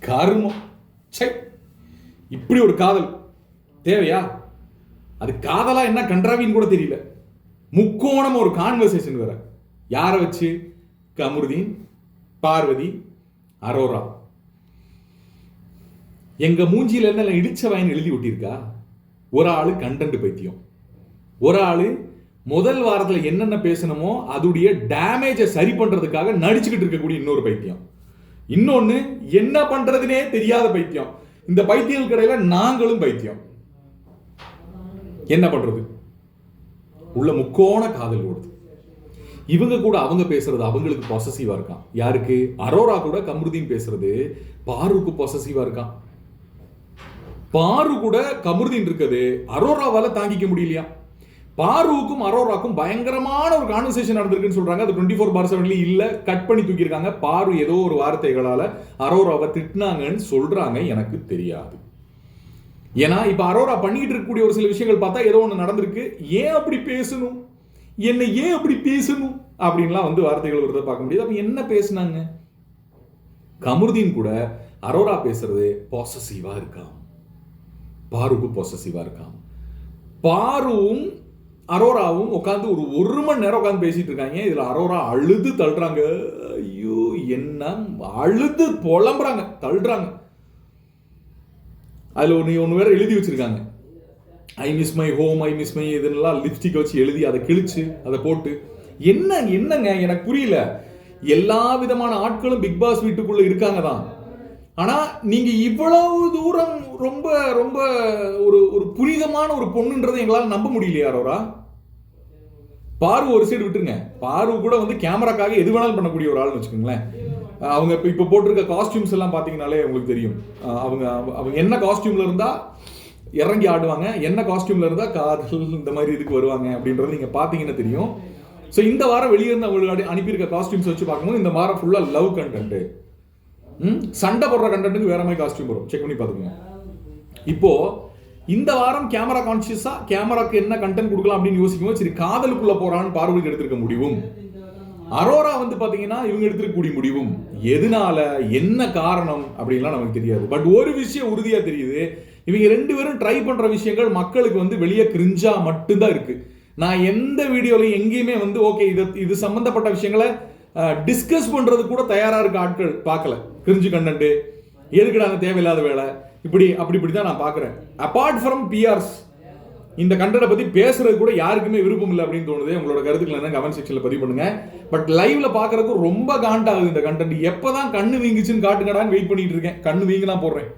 கருமம் சை இப்படி ஒரு காதல். தேவையா? அது காதலா என்ன கன்றாவின்னு கூட தெரியல. முக்கோணம் ஒரு கான்வர்சேஷன் வேற. யாரை வச்சு? கமருதீன் பார்வதி அரோரா. எங்க மூஞ்சியில என்ன இடிச்ச வாயின் எழுதி விட்டிருக்கா ஒரு ஆளு கண்டென்ட் பைத்தியம். ஒரு ஆளு முதல் வாரத்தில் என்னென்ன பேசணுமோ அதுடைய டேமேஜை சரி பண்ணுறதுக்காக நடிச்சுக்கிட்டு இருக்கக்கூடிய இன்னொரு பைத்தியம். இன்னொன்று என்ன பண்றதுனே தெரியாத பைத்தியம். இந்த பைத்தியங்கள் கடையில் நாங்களும் பைத்தியம். என்ன பண்றது? உள்ள முக்கோண காதல் ஓடுது. இவங்க கூட அவங்க பேசுறது அவங்களுக்கு பாசசிவா இருக்கான். யாருக்கு? அரோரா கூட கமருதீன் பேசுறது பாருக்கு பாசசிவா இருக்கான். பாரு கூட கமருதீன் இருக்குது. அரோராவால தாங்கிக்க முடியலையா? பாருவுக்கும் அரோராக்கும் பயங்கரமான ஒரு கான்வர்சேஷன் நடந்திருக்குன்னு சொல்றாங்க. அது டுவெண்ட்டி ஃபோர் பார் செவன்லயும் இல்ல. கட் பண்ணி தூக்கியிருக்காங்க. பாரு ஏதோ ஒரு வார்த்தைகளால அரோராவை திட்டினாங்கன்னு சொல்றாங்க. எனக்கு தெரியாது. ஏன்னா இப்ப அரோரா பண்ணிட்டு இருக்கக்கூடிய ஒரு சில விஷயங்கள் பார்த்தா ஏதோ ஒன்று நடந்திருக்கு. ஏன் அப்படி பேசணும்? என்ன ஏன் அப்படி பேசணும்? அப்படின்லாம் வந்து வார்த்தைகள் வருதை பார்க்க முடியாது. அப்ப என்ன பேசுனாங்க? கமருதீன் கூட அரோரா பேசுறது பாசசிவா இருக்காம். பாருக்கு பாசசிவா இருக்காம். பாருவும் அரோராவும் உட்காந்து ஒரு ஒரு மணி நேரம் உட்காந்து பேசிட்டு இருக்காங்க. இதில் அரோரா அழுது தள்ளுறாங்க. ஐயோ என்ன அழுது புலம்புறாங்க. தள்ளுறாங்க. அதில் ஒன்று ஒன்று வேற எழுதி வச்சிருக்காங்க. I miss my home I miss my இதெல்லாம் லிப்ஸ்டிக் வச்சு எழுதி அதை கிழிச்சு அதை போட்டு. என்ன என்னங்க? எனக்கு புரியல. எல்லா விதமான ஆட்களும் பிக் பாஸ் வீட்டுக்குள்ளே இருக்காங்க தான். ஆனால் நீங்கள் இவ்வளவு தூரம் ரொம்ப ரொம்ப ஒரு ஒரு புனிதமான ஒரு பொண்ணுன்றதை எங்களால் நம்ப முடியலையா அரோரா. பாரு ஒரு சைடு விட்டுருங்க. பாரு கூட வந்து கேமராக்காக எது வேணாலும் பண்ணக்கூடிய ஒரு ஆள்னு வச்சுக்கோங்களேன். அவங்க இப்போ இப்போ போட்டிருக்க காஸ்டியூம்ஸ் எல்லாம் பார்த்தீங்கனாலே உங்களுக்கு தெரியும். அவங்க அவங்க என்ன காஸ்டியூமில் இருந்தால் இறங்கி ஆடுவாங்க என்ன காஸ்டியூமில் இருந்தால் காதல் இந்த மாதிரி இதுக்கு வருவாங்க அப்படின்றது நீங்கள் பார்த்தீங்கன்னா தெரியும். ஸோ இந்த வாரம் வெளியே இருந்து அவங்களுக்கு அனுப்பியிருக்க காஸ்டியூம்ஸ் வச்சு பார்க்கும்போது இந்த வாரம் ஃபுல்லாக லவ் கண்டென்ட்டு சண்டை போடுற கண்டென்ட்டுக்கு வேற மாதிரி காஸ்டியூம் வரும் செக் பண்ணி பார்த்துக்கோங்க. இப்போ இந்த வாரம் கேமரா கான்சியஸா கேமராக்கு என்ன கண்டென்ட் கொடுக்கலாம் அப்படின்னு யோசிக்கும் சரி காதலுக்குள்ள போறான்னு பார்வைக்கு எடுத்திருக்க முடியும். அரோரா வந்து பாத்தீங்கன்னா இவங்க எடுத்திருக்கக்கூடிய முடிவும். எதனால என்ன காரணம் அப்படின்லாம் நமக்கு தெரியாது. பட் ஒரு விஷயம் உறுதியா தெரியுது. இவங்க ரெண்டு பேரும் ட்ரை பண்ற விஷயங்கள் மக்களுக்கு வந்து வெளியே கிரிஞ்சா மட்டும்தான் இருக்கு. நான் எந்த வீடியோலையும் எங்கேயுமே வந்து ஓகே இது இது சம்பந்தப்பட்ட விஷயங்களை டிஸ்கஸ் பண்ணுறது கூட தயாராக இருக்க ஆட்கள் பார்க்கல. கிரிஞ்சு கண்டன்ட்டு எதுக்குடாங்க தேவையில்லாத வேலை? இப்படி அப்படி இப்படி தான் நான் பார்க்குறேன். அப்பார்ட் ஃப்ரம் பிஆர்ஸ் இந்த கண்டனை பற்றி பேசுறது கூட யாருக்குமே விருப்பம் இல்லை அப்படின்னு தோணுது. உங்களோட கருத்துக்கள் என்ன கமெண்ட் செக்ஷனில் பதிவு பண்ணுங்க. பட் லைவ்ல பார்க்குறதுக்கு ரொம்ப காண்டாகுது இந்த கண்டென்ட் எப்பதான் கண்ணு வீங்குச்சுன்னு காட்டுங்கடான்னு வெயிட் பண்ணிட்டு இருக்கேன். கண்ணு வீங்கலாம் போடுறேன்.